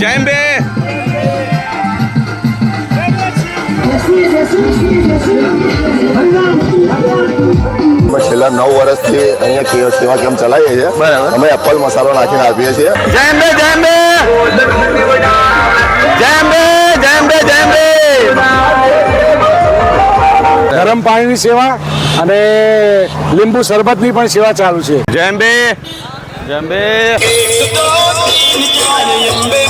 જય બે છેલ્લા નવ વર્ષથી અહીંયા સેવા કેમ્પ ચલાવીએ છીએ. બરાબર. અમે એપલ મસાલો નાખીને આપીએ છીએ. જય બે જય બે જય બે જય બે જય બે ગરમ પાણીની સેવા અને લીંબુ શરબતની પણ સેવા ચાલુ છે. જય અંબે જય અંબે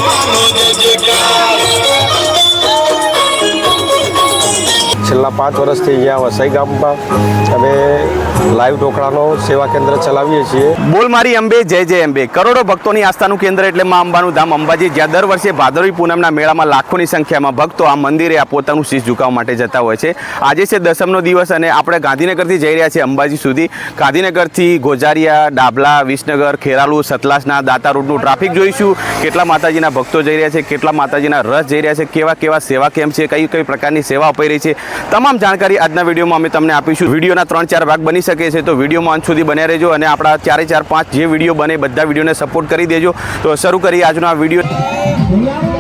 છેલ્લા પાંચ વર્ષથી અહીંયા વસાઈ ગામમાં અમે લાઈવ ઢોકળાનો સેવા કેન્દ્ર ચલાવીએ છીએ. બોલ મારી અંબે, જય જય અંબે. કરોડો ભક્તોની આસ્થાનું કેન્દ્ર એટલે માં અંબાનું ધામ અંબાજી, જ્યાં દર વર્ષે ભાદરવી પૂનમના મેળામાં લાખોની સંખ્યામાં ભક્તો આ મંદિરે આ પોતાનું શીશ ઝુકાવવા માટે જતા હોય છે. આજે છે દસમનો દિવસ અને આપણે ગાંધીનગરથી જઈ રહ્યા છીએ અંબાજી સુધી. ગાંધીનગરથી ગોજારિયા, ડાબલા, વિસનગર, ખેરાલુ, સતલાસના દાતા રોડનું ટ્રાફિક જોઈશું. કેટલા માતાજીના ભક્તો જઈ રહ્યા છે, કેટલા માતાજીના રસ જઈ રહ્યા છે, કેવા કેવા સેવા કેમ્પ છે, કઈ કઈ પ્રકારની સેવા અપાઈ રહી છે તમામ જાણકારી આજના વિડીયોમાં અમે તમને આપીશું. વિડીયોના ત્રણ ચાર ભાગ બની શકે છે, તો વિડીયોમાં અંત સુધી બન્યા રહેજો અને આપણા ચારે ચાર પાંચ જે વીડિયો બને બધા વિડીયોને સપોર્ટ કરી દેજો. તો શરૂ કરીએ આજનો આ વીડિયો.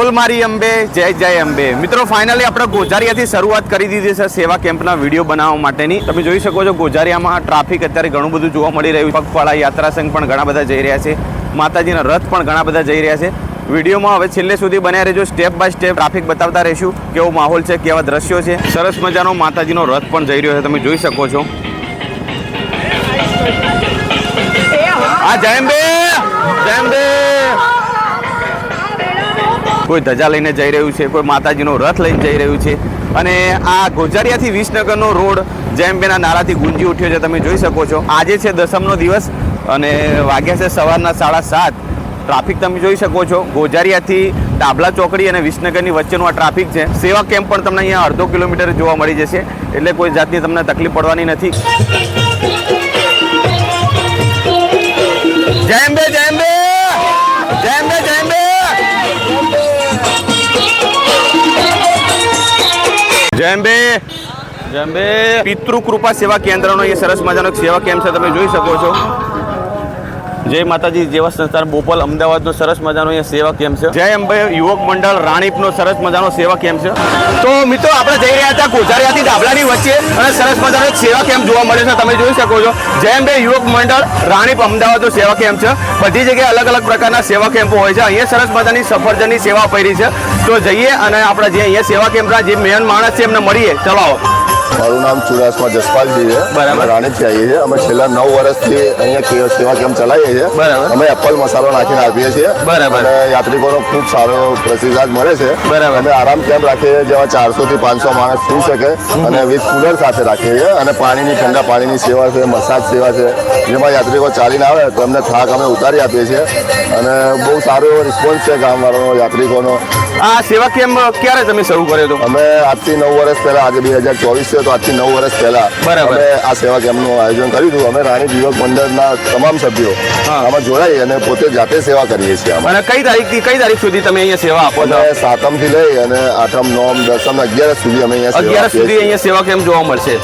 બોલ મારી અંબે, જય જય અંબે. મિત્રો ફાઇનલી આપણે ગોજારિયાથી શરૂઆત કરી દીધી છે સેવા કેમ્પના વીડિયો બનાવવા માટેની. તમે જોઈ શકો છો, ગોજારિયામાં ટ્રાફિક અત્યારે ઘણું બધું જોવા મળી રહ્યું પગપાળા યાત્રા સંઘ પણ ઘણા બધા જઈ રહ્યા છે. માતાજીના રથ પણ ઘણા બધા જઈ રહ્યા છે. વિડીયોમાં હવે છેલ્લે સુધી બન્યા રહેજો. સ્ટેપ બાય સ્ટેપ ટ્રાફિક બતાવતા રહીશું. કેવો માહોલ છે, કેવા દ્રશ્યો છે. સરસ મજાનો માતાજીનો રથ પણ જઈ રહ્યો છે. તમે જોઈ શકો છો. આ જય અંબે! જય અંબે! કોઈ ધજા લઈને જઈ રહ્યું છે, કોઈ માતાજીનો રથ લઈને જઈ રહ્યું છે. અને આ ગોજારિયાથી વિસનગરનો રોડ જેમ બેના નારાથી ગુંજી ઉઠ્યો છે, તમે જોઈ શકો છો. આજે છે દસમનો દિવસ અને વાગ્યા છે સવારના સાડા સાત. ટ્રાફિક તમે જોઈ શકો છો. ગોજારિયાથી ડાબલા ચોકડી અને વિસનગરની વચ્ચેનું આ ટ્રાફિક છે. સેવા કેમ્પ પણ તમને અહીંયા અડધો કિલોમીટર જોવા મળી જશે. એટલે કોઈ જાતની તમને તકલીફ પડવાની નથી. જય અંબે જય અંબે પિતૃ કૃપા સેવા કેન્દ્રનો એ સરસ મજાનો સેવા કેમ્પ છે તમે જોઈ શકો છો. જય માતાજી, જેવા સંસ્થાન બોપલ, અમદાવાદનો સરસ મજાનો અહીંયા સેવા કેમ્પ છે? જય અંબે, યુવક મંડળ, રાણીપનો સરસ મજાનો સેવા કેમ્પ છે? તો મિત્રો, આપણે જઈ રહ્યા હતા ગોજારિયાથી ડાબલાની વચ્ચે અને સરસ મજાનો સેવા કેમ્પ જોવા મળે છે, તમે જોઈ શકો છો. જય અંબે, યુવક મંડળ, રાણીપ, અમદાવાદનો સેવા કેમ્પ છે. બધી જગ્યાએ અલગ અલગ પ્રકારના સેવા કેમ્પો હોય છે. અહીંયા સરસ મજાની સફરજનની સેવા અપાઈ છે. તો જઈએ અને આપણે જે અહીંયા સેવા કેમ્પના જે મેન માણસ છે, એમને મળીએ. ચલો આવો. મારું નામ ચુડાસમા જસપાલજી છે. બરાબર. રાણીપથી આવીએ છીએ. અમે છેલ્લા નવ વર્ષથી અહીંયા સેવા કેમ્પ ચલાવીએ છીએ. બરાબર. અમે એપલ મસાલો નાખીને આપીએ છીએ. બરાબર. અને યાત્રિકોનો ખૂબ સારો પ્રતિસાદ મળે છે. બરાબર. અમે આરામ કેમ્પ રાખીએ છીએ? જેમાં ચારસો થી પાંચસો માણસ સુઈ શકે અને વિથ કુલર સાથે રાખીએ છીએ. અને પાણીની ઠંડા પાણીની સેવા છે મસાજ સેવા છે. જેમાં યાત્રિકો ચાલીને આવે તો એમને થાક અમે ઉતારી આપીએ છીએ. અને બહુ સારો એવો રિસ્પોન્સ છે ગામવાળાનો યાત્રિકોનો. આ સેવા કેમ્પ ક્યારે તમે શરૂ કર્યો હતો અમે આજથી નવ વર્ષ પહેલા આજે બે હજાર ચોવીસ છે તો આજથી નવ વર્ષ પહેલા બરાબર. આ સેવા કેમ્પનું આયોજન કર્યું હતું. અમે રાણી યુવક મંડળના તમામ સભ્યો હા. આમાં જોડાઈ અને પોતે જાતે સેવા કરીએ છીએ અને કઈ તારીખથી કઈ તારીખ સુધી તમે અહીંયા સેવા આપો છો? સાતમથી લઈ અને આઠમ નોમ દસમ અગિયાર સુધી અમે અહીંયા સેવા અગિયાર સુધી અહીંયા સેવા કેમ્પ જોવા મળશે.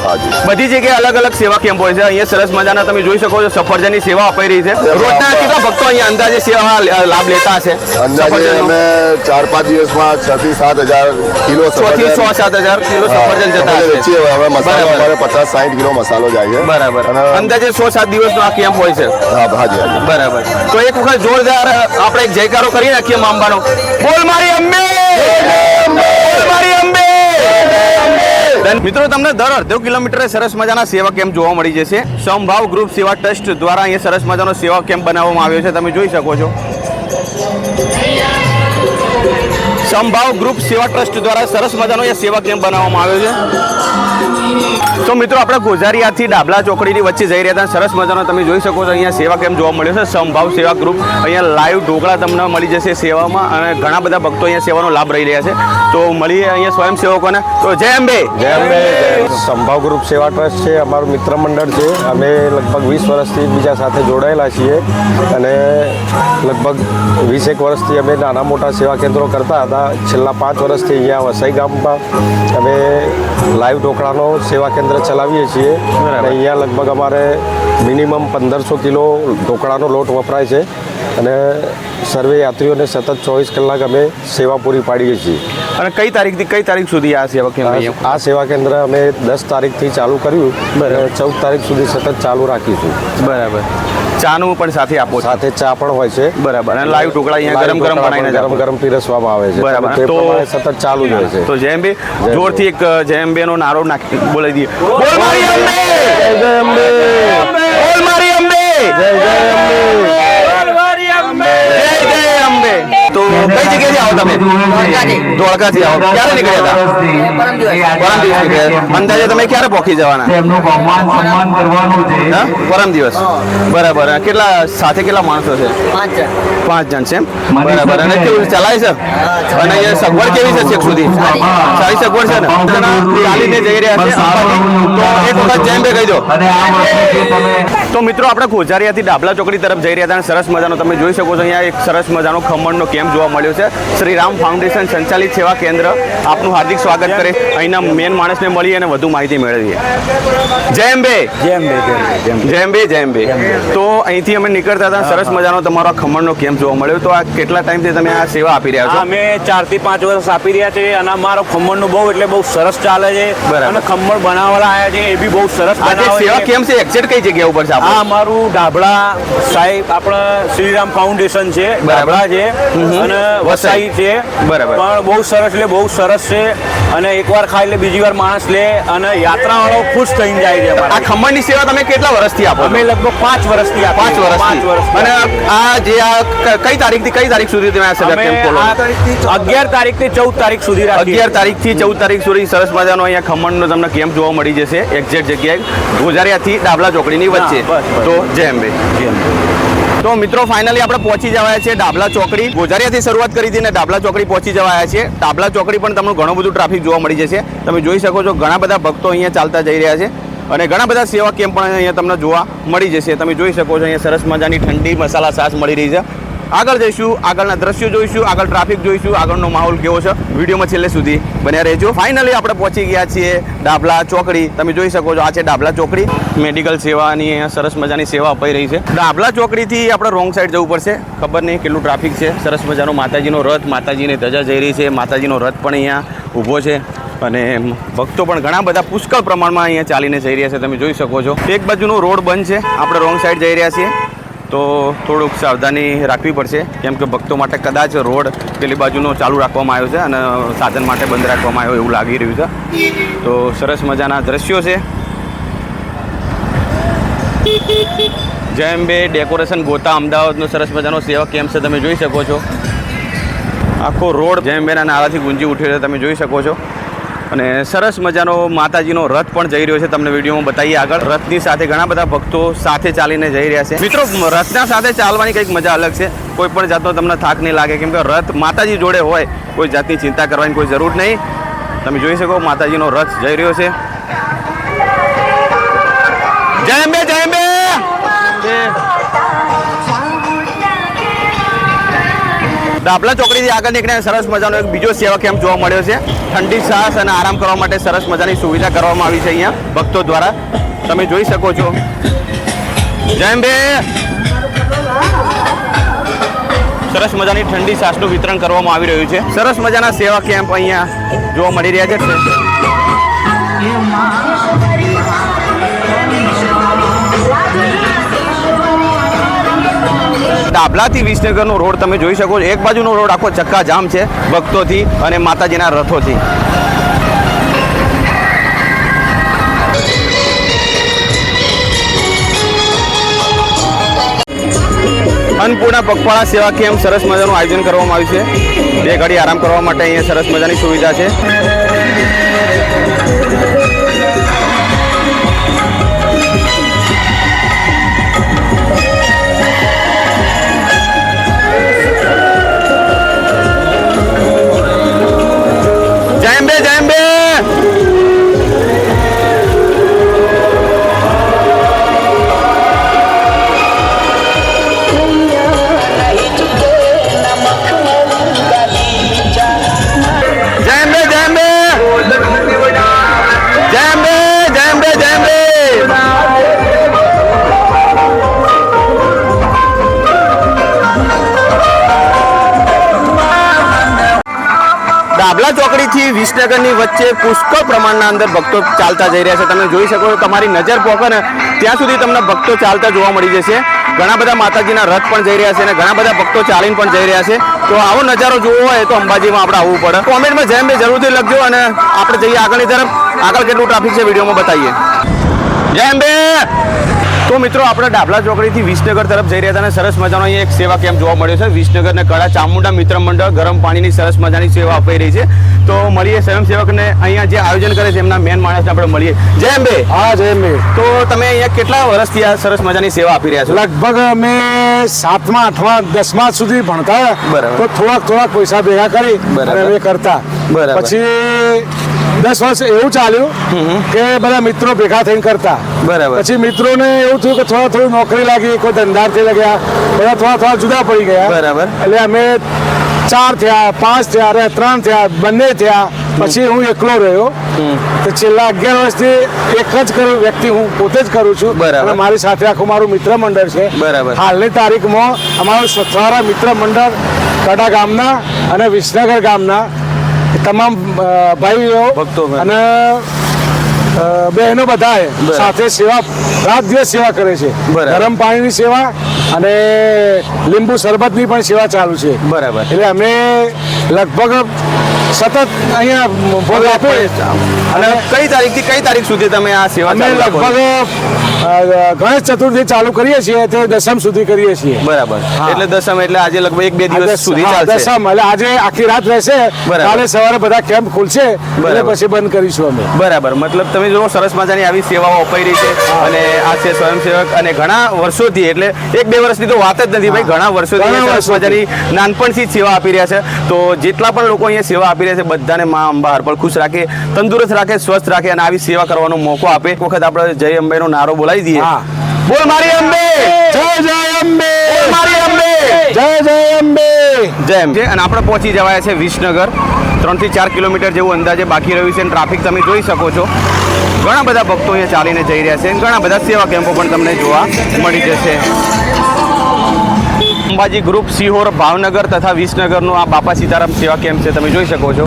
બધી જગ્યાએ અલગ અલગ સેવા કેમ્પ હોય છે. અહીંયા સરસ મજાના તમે જોઈ શકો છો સફરજનની સેવા અપાઈ રહી છે. રોજના કેટલા ભક્તો અહીંયા અંદાજે સેવા લાભ લેતા હશે? અંદાજે અમે ચાર પાંચ દિવસમાં છ થી સાત હજાર કિલો સફરજન. સાત હજાર કિલો સફરજન જતા વેચીએ હવે. મસાલો. અમારે પચાસ સાઠ કિલો મસાલો જાય છે. બરાબર. અંદાજે સો સાત દિવસનો આ કેમ્પ હોય છે. હા હાજી બરાબર. તો એક વખત જોરદાર આપણે એક જયકારો કરી નાખીએ મા અંબાનો બોલ મારી અંબે! બોલ મારી અંબે મિત્રો તમને દર અડધો કિલોમીટરે સરસ મજાના સેવા કેમ્પ જોવા મળી જશે. સમભાવ ગ્રુપ સેવા ટ્રસ્ટ દ્વારા અહીંયા સરસ મજાનો સેવા કેમ્પ બનાવવામાં આવ્યો છે. તમે જોઈ શકો છો. સમભાવ ગ્રુપ સેવા ટ્રસ્ટ દ્વારા સરસ મજાનો એ સેવા કેમ્પ બનાવવામાં આવ્યો છે. તો મિત્રો, આપણે ગોઝારીયાથી ડાબલા ચોકડીની વચ્ચે જઈ રહ્યા હતા. સરસ મજાનો તમે જોઈ શકો છો, અહીંયા સેવા કેમ જોવા મળ્યો છે. સંભાવ સેવા ગ્રુપ, અહીંયા લાઈવ ઢોકળા તમને મળી જશે સેવામાં અને ઘણા બધા ભક્તો અહીંયા સેવાનો લાભ રહી રહ્યા છે. તો મળીએ અહીંયા સ્વયંસેવકોને. તો જય અંબે! જય અંબે સંભાવ ગ્રુપ સેવા ટ્રસ્ટ છે, અમારું મિત્ર મંડળ છે. અમે લગભગ વીસ વર્ષથી બીજા સાથે જોડાયેલા છીએ અને લગભગ વીસ એક વર્ષથી અમે નાના મોટા સેવા કેન્દ્રો કરતા હતા. છેલ્લા પાંચ વર્ષથી અહીંયા વસાઈ ગામમાં અમે લાઈવ ઢોકળાનો સેવા કેન્દ્ર ચલાવીએ છીએ. અને અહીંયા લગભગ અમારે મિનિમમ પંદરસો કિલો ઢોકળાનો લોટ વપરાય છે. અને સર્વે યાત્રીઓને સતત ચોવીસ કલાક અમે સેવા પૂરી પાડીએ છીએ. અને કઈ તારીખથી કઈ તારીખ સુધી આ સેવા કેન્દ્ર આ સેવા કેન્દ્ર અમે દસ તારીખથી ચાલુ કર્યું. ચૌદ તારીખ સુધી સતત ચાલુ રાખીશું. બરાબર. ચાનું પણ સાથે આપો સાથે ચા પણ હોય છે. બરાબર. અને લાઈવ ઢોકળા અહીંયા ગરમ ગરમ બનાવીને ગરમ. ગરમ પીરસવામાં આવે છે. બરાબર. તો- સતત ચાલુ જ હોય છે. તો જેમ બે જોરથી એક જેમ અંબે નો નારો નાખી બોલાવી દઈએ. બોલ મારી અંબે! જય અંબે! બોલ મારી અંબે! જય જય અંબે! બોલ મારી અંબે! તો કઈ જગ્યાએથી આવો તમે? ધોળકાથી આવો. ક્યારે નીકળ્યા હતા? પરમ દિવસ. નીકળ્યા અંદાજે તમે ક્યારે પહોંચી જવાના? તેમનું ભગવાન સન્માન કરવાનું છે. હા? પરમ દિવસ. બરાબર. કેટલા સાથે કેટલા માણસો છે? પાંચ જણ. છે એમ? બરાબર. અને કેવું ચલાય છે? અને અહીંયા સગવડ કેવી છે છેક સુધી? સારી. સગવડ છે ને? ચાલીને જઈ રહ્યા છે. તો એક વખત જેમ બે કહી દો. તો મિત્રો આપણે ખોજારિયાથી ડાબલા ચોકડી તરફ જઈ રહ્યા હતા અને સરસ મજાનો તમે જોઈ શકો છો અહીંયા એક સરસ મજાનો ખમણનો કેમ્પ જોવા મળ્યો છે. શ્રી રામ ફાઉન્ડેશન સંચાલિત સેવા કેન્દ્ર આપનું હાર્દિક સ્વાગત કરે. અહીંના મેન માણસને મળી અને વધુ માહિતી મેળવીએ. જય અંબે. જય અંબે જય અંબે તો અહીંથી અમે નીકળતા હતા. સરસ મજાનો તમારો ખમણનો કેમ્પ જોવા મળ્યો. તો આ કેટલા ટાઈમથી તમે આ સેવા આપી રહ્યા છો? અમે ચારથી પાંચ વર્ષ આપી રહ્યા છે અને અમારો ખમણનું બહુ એટલે બહુ સરસ ચાલે છે. અને ખમણ બનાવવાળા આવ્યા છે એ બી બહુ સરસ સેવા કેમ્પ છે એક્ઝેક્ટ કઈ જગ્યા ઉપર છે આ અમારું ડાબડા સાહેબ આપણા શ્રીરામ ફાઉન્ડેશન છે. ડાબડા છે. અને વસાઈ છે. બરાબર. પણ બહુ સરસ એટલે બહુ સરસ છે. અને એકવાર ખાઈ એટલે બીજી વાર માણસ લે અને યાત્રાવાળો ખુશ થઈને જાય છે આ. ખમણની સેવા તમે કેટલા વર્ષથી આપો? અમે લગભગ પાંચ વર્ષથી આપીએ પાંચ વર્ષ પાંચ વર્ષ અને આ જે આ કઈ તારીખથી કઈ તારીખ સુધી તમે આ સેવા કેમ્પ ખોલો અગિયાર તારીખથી ચૌદ તારીખ સુધી અગિયાર તારીખથી ચૌદ તારીખ સુધી સરસ મજાનો અહીંયા ખમણનો તમને કેમ્પ જોવા મળી જશે. એક્ઝેક્ટ જગ્યાએ ગોઝારિયાથી ડાબલા ચોકડીની વચ્ચે. તો બસ, બસ. જેમ જય અંબે. તો મિત્રો ફાઇનલી આપણે પહોંચી જવાયા છે ડાબલા ચોકડી. ગોજારિયાથી શરૂઆત કરી હતી ને ડાબલા ચોકડી પહોંચી જવાયા છે ડાબલા ચોકડી પણ તમને ઘણું બધું ટ્રાફિક જોવા મળી જશે. તમે જોઈ શકો છો, ઘણા બધા ભક્તો અહીંયા ચાલતા જઈ રહ્યા છે અને ઘણા બધા સેવા કેમ્પ પણ અહીંયા તમને જોવા મળી જશે. તમે જોઈ શકો છો, અહીંયા સરસ મજાની ઠંડી મસાલા સાસ મળી રહી છે. આગળ જઈશું, આગળના દ્રશ્યો જોઈશું, આગળ ટ્રાફિક જોઈશું, આગળનો માહોલ કેવો છે? વિડીયોમાં છેલ્લે સુધી બન્યા રહેજો. ફાઇનલી આપણે પહોંચી ગયા છીએ ડાબલા ચોકડી. તમે જોઈ શકો છો, આ છે ડાબલા ચોકડી. મેડિકલ સેવાની અહીંયા સરસ મજાની સેવા અપાઈ રહી છે. ડાબલા ચોકડીથી આપણે રોંગ સાઈડ જવું પડશે. ખબર નહીં કેટલું ટ્રાફિક છે. સરસ મજાનો માતાજીનો રથ, માતાજીની ધજા જઈ રહી છે. માતાજીનો રથ પણ અહીંયા ઊભો છે. અને ભક્તો પણ ઘણા બધા પુષ્કળ પ્રમાણમાં અહીંયા ચાલીને જઈ રહ્યા છે. તમે જોઈ શકો છો. એક બાજુનો રોડ બંધ છે. આપણે રોંગ સાઈડ જઈ રહ્યા છીએ. તો થોડુંક સાવધાની રાખવી પડશે. કેમ કે ભક્તો માટે કદાચ રોડ પેલી બાજુનો ચાલુ રાખવામાં આવ્યો છે અને સાધન માટે બંધ રાખવામાં આવ્યો એવું લાગી રહ્યું છે. તો સરસ મજાના દ્રશ્યો છે. જય અંબે ડેકોરેશન ગોતા અમદાવાદનો સરસ મજાનો સેવા કેમ્પ છે તમે જોઈ શકો છો. આખો રોડ જય અંબેના નારાથી ગુંજી ઉઠ્યો છે તમે જોઈ શકો છો. અને સરસ મજાનો માતાજીનો રથ પણ જઈ રહ્યો છે. તમને વિડીયોમાં બતાવીએ આગળ. રથની સાથે ઘણા બધા ભક્તો સાથે ચાલીને જઈ રહ્યા છે. મિત્રો, રથના સાથે ચાલવાની કંઈક મજા અલગ છે. કોઈ પણ જાતનો તમને થાક નહીં લાગે. કેમ કે રથ માતાજી જોડે હોય, કોઈ જાતની ચિંતા કરવાની કોઈ જરૂર નહીં. તમે જોઈ શકો, માતાજીનો રથ જઈ રહ્યો છે. જય અંબે જય અંબે! ડાબલા ચોકડીથી આગળ નીકળ્યા સરસ મજાનો એક બીજો સેવા કેમ્પ જોવા મળ્યો છે. ઠંડી સાસ અને આરામ કરવા માટે સરસ મજાની સુવિધા કરવામાં આવી છે અહીંયા ભક્તો દ્વારા. તમે જોઈ શકો છો. જય બે સરસ મજાની ઠંડી, સાસનું વિતરણ કરવામાં આવી રહ્યું છે. સરસ મજાના સેવા કેમ્પ અહીંયા જોવા મળી રહ્યા છે. ડાબલાથી વિસનગરનો રોડ તમે જોઈ શકો છો. એક બાજુનો રોડ આખો ચક્કાજામ છે, ભક્તોથી અને માતાજીના રથોથી. અન્નપૂર્ણા પગપાળા સેવા કેમ્પ સરસ મજાનું આયોજન કરવામાં આવ્યું છે. બે ઘડી આરામ કરવા માટે અહીંયા સરસ મજાની સુવિધા છે. ડાબલા ચોકડીથી વિસનગરની વચ્ચે પુષ્કળ પ્રમાણના અંદર ભક્તો ચાલતા જઈ રહ્યા છે. તમે જોઈ શકો છો તમારી નજર પોકે ને ત્યાં સુધી તમને ભક્તો ચાલતા જોવા મળી જશે. ઘણા બધા માતાજીના રથ પણ જઈ રહ્યા છે અને ઘણા બધા ભક્તો ચાલીને પણ જઈ રહ્યા છે. તો આવો નજારો જોવો હોય તો અંબાજીમાં આપણે આવવું પડે. કોમેન્ટમાં જેમ બે જરૂરથી લખજો અને આપણે જઈએ આગળની તરફ. આગળ કેટલું ટ્રાફિક છે વિડીયોમાં બતાવીએ. જય અંબે તો મિત્રો આપણે ડાબલા ચોકડીથી વિસનગર તરફ જઈ રહ્યા હતા અને સરસ મજાનો અહીંયા એક સેવા કેમ્પ જોવા મળ્યો છે. વિસનગરને કળા ચામુંડા મિત્ર મંડળ ગરમ પાણીની સરસ મજાની સેવા અપાઈ રહી છે. તો મળીએ સ્વયંસેવકને અહીંયા જે આયોજન કરે છે એમના મેન માણસને આપણે મળીએ. જય અંબે! હા જય અંબે. તો તમે અહીંયા કેટલા વર્ષથી આ સરસ મજાની સેવા આપી રહ્યા છો? લગભગ અમે સાતમા આઠમા દસમા સુધી ભણતા. બરાબર. તો થોડાક થોડાક પૈસા ભેગા કરી બરાબર. કરતા. બરાબર. પછી દસ વર્ષ એવું ચાલ્યું કે બધા મિત્રો ભેગા થઈને કરતા બરાબર. પછી મિત્રોને એવું થયું કે થોડા થોડી નોકરી લાગી કોઈ ધંધાથી લાગ્યા બધા થોડા થોડા જુદા પડી ગયા બરાબર. એટલે અમે ચાર થયા પાંચ થયા અરે ત્રણ થયા બંને થયા પછી હું એકલો રહ્યો તો છેલ્લા અગિયાર વર્ષથી એક જ કરું વ્યક્તિ હું પોતે જ કરું છું બરાબર. મારી સાથે આખું મારું મિત્ર મંડળ છે બરાબર. હાલની તારીખમાં અમારું સથવારા મિત્ર મંડળ કડા ગામના અને વિસનગર ગામના તમામ ભાઈઓ ભક્તો, અને બહેનો બધાએ સાથે સેવા રાત દિવસ સેવા કરે છે. ગરમ પાણીની સેવા અને લીંબુ શરબતની પણ સેવા ચાલુ છે બરાબર. એટલે અમે લગભગ સતત અહીંયા ભોગ આપે અને કઈ તારીખથી કઈ તારીખ સુધી તમે આ સેવા અમે? લગભગ ગણેશ ચતુર્થી ચાલુ કરીએ છીએ તે દસમ સુધી કરીએ છીએ. બરાબર. એટલે દસમ એટલે આજે લગભગ એક બે દિવસ સુધી ચાલશે. દસમ એટલે આજે આખી રાત રહેશે. કાલે સવારે બધા કેમ્પ ખુલશે અને. પછી બંધ કરીશું અમે. બરાબર. મતલબ તમે જો સરસ મજાની આવી સેવાઓ અપાઈ રહી છે અને આ છે સ્વયંસેવક અને ઘણા વર્ષોથી એટલે એક બે વર્ષની તો વાત જ નથી ભાઈ ઘણા વર્ષોથી સરસ. મજાની નાનપણથી સેવા આપી રહ્યા છે. તો જેટલા પણ લોકો અહીંયા સેવા આપી રહ્યા છે. બધાને મા અંબા હરપળ ખુશ રાખે તંદુરસ્ત રાખે સ્વસ્થ રાખે અને આવી સેવા કરવાનો મોકો આપે. એક વખત આપણે જય અંબેનો નારો બોલાવી દઈએ. બોલ મારી અંબે! જય જય અંબે! મારી અંબે! જય જય અંબે! જય અંબે. અને આપણે પહોંચી જવાયા છે વિસનગર. ત્રણથી ચાર કિલોમીટર જેવું અંદાજે બાકી રહ્યું છે અને ટ્રાફિક તમે જોઈ શકો છો. ઘણા બધા ભક્તો અહીંયા ચાલીને જઈ રહ્યા છે. અને ઘણા બધા સેવા કેમ્પો પણ તમને જોવા મળી જશે. અંબાજી ગ્રુપ સિહોર ભાવનગર તથા વિસનગરનું આ બાપા સીતારામ સેવા કેમ્પ છે, તમે જોઈ શકો છો.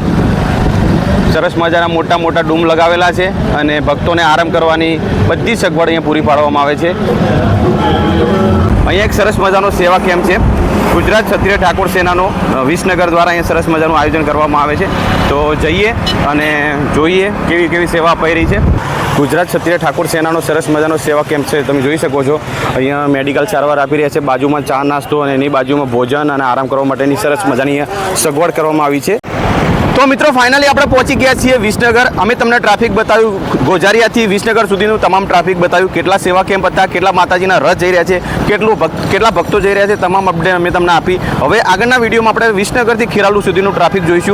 સરસ મજાના મોટા મોટા ડૂમ લગાવેલા છે અને ભક્તોને આરામ કરવાની બધી સગવડ અહીંયા પૂરી પાડવામાં આવે છે. અહીંયા એક સરસ મજાનો સેવા કેમ્પ છે. ગુજરાત ક્ષત્રિય ઠાકોર સેનાનો વિસનગર દ્વારા અહીંયા સરસ મજાનું આયોજન કરવામાં આવે છે. તો જઈએ અને જોઈએ કેવી કેવી સેવા અપાઈ રહી છે. ગુજરાત ક્ષત્રિય ઠાકોર સેનાનો સરસ મજાનો સેવા કેમ્પ છે, તમે જોઈ શકો છો. અહીંયા મેડિકલ સારવાર આપી રહ્યા છે. બાજુમાં ચા નાસ્તો અને એની બાજુમાં ભોજન અને આરામ કરવા માટેની સરસ મજાની સગવડ કરવામાં આવી છે. તો મિત્રો ફાઇનલી આપણે પહોંચી ગયા છીએ વિસનગર. અમે તમને ટ્રાફિક બતાવ્યું. ગોજારિયાથી વિસનગર સુધીનું તમામ ટ્રાફિક બતાવ્યું. કેટલા સેવા કેમ્પ હતા, કેટલા માતાજીના રથ જઈ રહ્યા છે, કેટલું ભક્ત કેટલા ભક્તો જઈ રહ્યા છે, તમામ અપડેટ અમે તમને આપી. હવે આગળના વિડીયોમાં આપણે વિસનગરથી ખેરાલુ સુધીનું ટ્રાફિક જોઈશું.